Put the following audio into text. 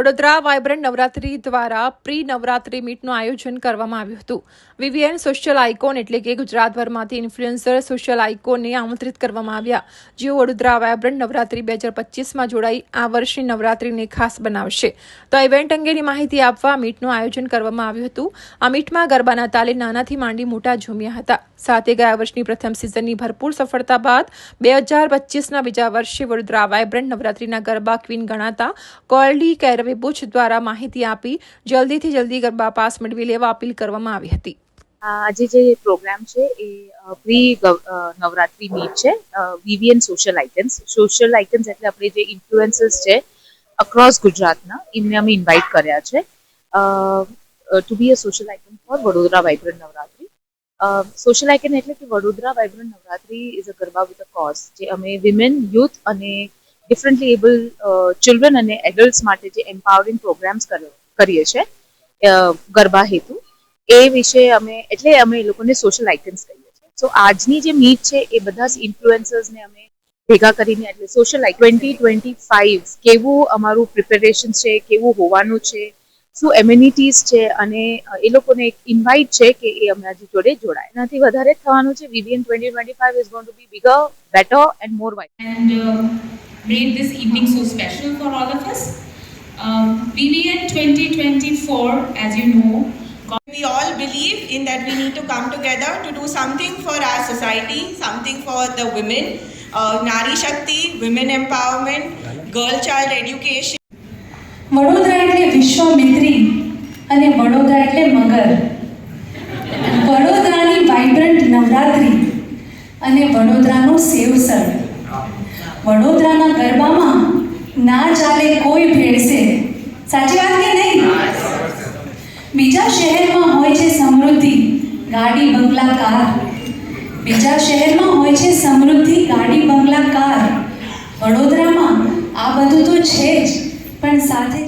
Vadodara vibrant Navratri દ્વારા pre Navratri મીટનું આયોજન કરવામાં આવ્યું હતું. વીવીએન સોશિયલ આઇકોન એટલે કે ગુજરાતભરમાંથી ઇન્ફ્લુએન્સર સોશિયલ આઇકોનને આમંત્રિત કરવામાં આવ્યા. જેઓ વડોદરા વાયબ્રન્ટ નવરાત્રી બે હજાર પચીસમાં જોડાઈ, આ વર્ષની નવરાત્રીને ખાસ બનાવશે. તો આ ઇવેન્ટ અંગેની માહિતી આપવા મીટનું આયોજન કરવામાં આવ્યું હતું. આ મીટમાં ગરબાના તાલે નાનાથી માંડી મોટા ઝૂમ્યા હતા. સાથે ગયા વર્ષની પ્રથમ સિઝનની ભરપૂર સફળતા બાદ બે હજાર પચીસના બીજા વર્ષે વડોદરા વાયબ્રન્ટ નવરાત્રીના ગરબા ક્વીન ગણાતા કોલ્ડી કેરવે બુચ દ્વારા માહિતી આપી જલ્દીથી જલ્દી ગરબા પાસ મેળવી લેવા અપીલ કરવામાં આવી હતી. આજે જે પ્રોગ્રામ છે એ પ્રી નવરાત્રી મીટ છે. VVN social icons social icons એટલે આપણે જે ઇન્ફ્લુએન્સર્સ છે અક્રોસ ગુજરાતના, એમને અમે ઇન્વાઇટ કર્યા છે. To be a social icon for Vadodara vibrant Navratri. Social icon એટલે કે Vadodara vibrant Navratri is a garba with a cause જે અમે વિમેન યુથ અને ડિફરન્ટલી એબલ ચિલ્ડ્રન અને એડલ્ટ્સ માટે જે એમ્પાવરિંગ પ્રોગ્રામ્સ કરીએ છીએ ગરબા હેતુ એ વિશે અમે એટલે અમે એ લોકોને સોશિયલ આઇકન્સ કહીએ છીએ. સો આજની જે મીટ છે એ બધા જ ઇન્ફ્લુએન્સર્સને અમે ભેગા કરીને એટલે social like twenty twenty five કેવું અમારું પ્રિપેરેશન છે કેવું હોવાનું છે શું એમ્યુનિટીઝ છે અને એ લોકોને એક ઇન્વાઇટ છે કે એ અમારી જોડે જોડાય. એનાથી વધારે થવાનું છે. VVN twenty twenty five is gone to be bigger better and more uh, made this evening so special for all of us. Um, VVN 2024, as you know, We all believe in that we need to come together to do something for our society, something for the women, uh, Nari Shakti, women empowerment, girl child education. Vadodara એટલે વિશ્વામિત્રી અને વડોદરા એટલે મગર વડોદરાની vibrant Navratri અને વડોદરાનું સેવસર વડોદરાના ગરબામાં ના ચાલે કોઈ ભેળસે. સાચી વાત કે નહીં? બીજા શહેરમાં હોય છે સમૃદ્ધિ ગાડી બંગલા કાર. બીજા શહેરમાં હોય છે સમૃદ્ધિ ગાડી બંગલા કાર. વડોદરામાં આ બધું તો છે જ પણ સાથે